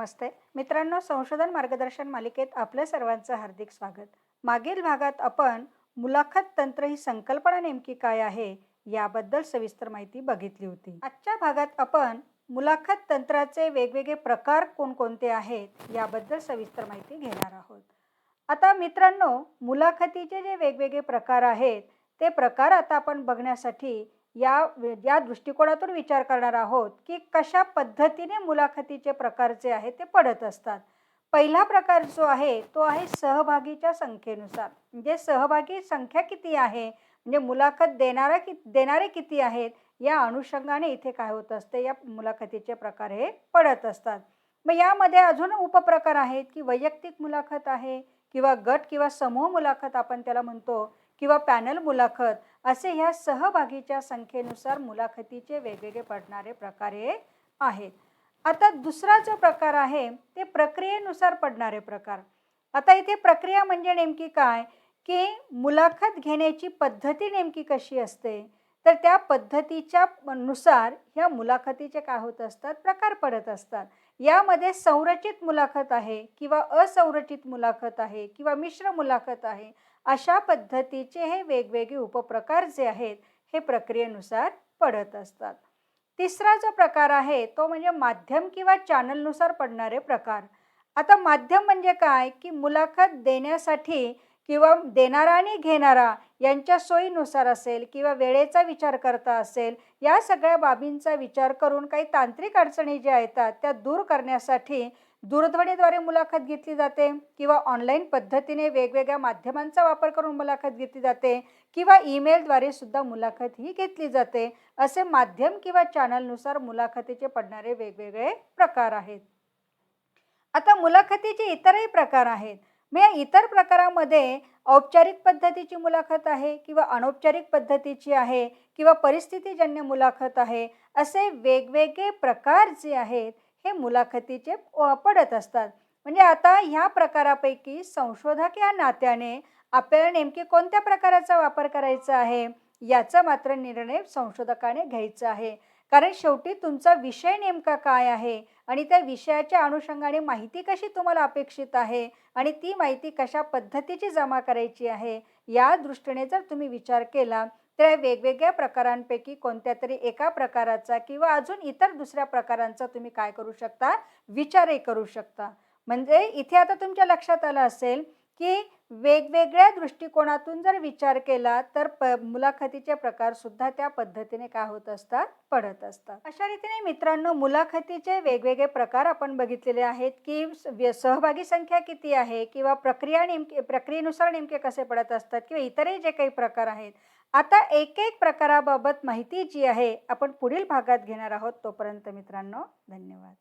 नमस्ते. मित्रांनो संशोधन मार्गदर्शन मालिकेत आपलं सर्वांचं हार्दिक स्वागत. मागील भागात आपण मुलाखत तंत्र ही संकल्पना नेमकी काय आहे याबद्दल सविस्तर माहिती बघितली होती. आजच्या भागात आपण मुलाखत तंत्राचे वेगवेगळे प्रकार कोणकोणते आहेत याबद्दल सविस्तर माहिती घेणार आहोत. आता मित्रांनो मुलाखतीचे जे वेगवेगळे प्रकार आहेत ते प्रकार आता आपण बघण्यासाठी या या दृष्टिकोनातून विचार करणार आहोत की कशा पद्धतीने मुलाखतीचे प्रकार जे आहे ते पडत असतात. पहिला प्रकार जो आहे तो आहे सहभागीच्या संख्येनुसार. म्हणजे सहभागी संख्या किती आहे? म्हणजे मुलाखत देणारा कि देणारे किती आहेत? या अनुषंगाने इथे काय होत असते? या मुलाखतीचे प्रकार हे पडत असतात. मग यामध्ये अजून उपप्रकार आहेत की वैयक्तिक मुलाखत आहे? किंवा गट किंवा समूह मुलाखत आपण त्याला म्हणतो. किंवा पॅनल मुलाखत. असे ह्या सहभागीच्या संख्येनुसार मुलाखतीचे वेगवेगळे पडणारे प्रकार हे आहेत. आता दुसरा जो प्रकार आहे ते प्रक्रियेनुसार पडणारे प्रकार. आता इथे प्रक्रिया म्हणजे नेमकी काय? की मुलाखत घेण्याची पद्धती नेमकी कशी असते? तर त्या पद्धतीच्या नुसार ह्या मुलाखतीचे काय होत असतात? प्रकार पडत असतात. यामध्ये संरचित मुलाखत आहे किंवा असंरचित मुलाखत आहे किंवा मिश्र मुलाखत आहे अशा पद्धतीचे हे वेगवेगळे उपप्रकार जे आहेत हे प्रक्रियेनुसार पडत असतात. तिसरा जो प्रकार आहे तो म्हणजे माध्यम किंवा चॅनलनुसार पडणारे प्रकार. आता माध्यम म्हणजे काय? की मुलाखत देण्यासाठी किंवा देणारा आणि घेणारा यांच्या सोयीनुसार असेल किंवा वेळेचा विचार करता असेल या सगळ्या बाबींचा विचार करून काही तांत्रिक अडचणी ज्या येतात त्या दूर करण्यासाठी दूरध्वनीद्वारे मुलाखत घेतली जाते किंवा ऑनलाईन पद्धतीने वेगवेगळ्या माध्यमांचा वापर करून मुलाखत घेतली जाते किंवा ईमेलद्वारे सुद्धा मुलाखत ही घेतली जाते. असे माध्यम किंवा चॅनलनुसार मुलाखतीचे पडणारे वेगवेगळे प्रकार आहेत. आता मुलाखतीचे इतरही प्रकार आहेत. मग या इतर प्रकारामध्ये औपचारिक पद्धतीची मुलाखत आहे किंवा अनौपचारिक पद्धतीची आहे किंवा परिस्थितीजन्य मुलाखत आहे असे वेगवेगळे प्रकार जे आहेत हे मुलाखतीचे पडत असतात. म्हणजे आता ह्या प्रकारापैकी संशोधक या नात्याने आपल्याला नेमके कोणत्या प्रकाराचा वापर करायचा आहे? याचा मात्र निर्णय संशोधकाने घ्यायचा आहे. कारण शेवटी तुमचा विषय नेमका काय आहे? आणि त्या विषयाच्या अनुषंगाने माहिती कशी तुम्हाला अपेक्षित आहे? आणि ती माहिती कशा पद्धतीची जमा करायची आहे? या दृष्टीने जर तुम्ही विचार केला तर वेगवेगळ्या प्रकारांपैकी कोणत्या तरी एका प्रकाराचा किंवा अजून इतर दुसऱ्या प्रकारांचा तुम्ही काय करू शकता? विचारही करू शकता. म्हणजे इथे आता तुमच्या लक्षात आलं असेल की वेगवेगळ्या दृष्टिकोनातून जर विचार केला तर प मुलाखतीचे प्रकार सुद्धा त्या पद्धतीने काय होत असतात? पडत असतात. अशा रीतीने मित्रांनो मुलाखतीचे वेगवेगळे प्रकार आपण बघितलेले आहेत की सहभागी संख्या किती आहे किंवा प्रक्रिया नेमके प्रक्रियेनुसार नेमके कसे पडत असतात किंवा इतरही जे काही प्रकार आहेत. आता एक एक प्रकाराबाबत माहिती जी आहे आपण पुढील भागात घेणार आहोत. तोपर्यंत मित्रांनो धन्यवाद.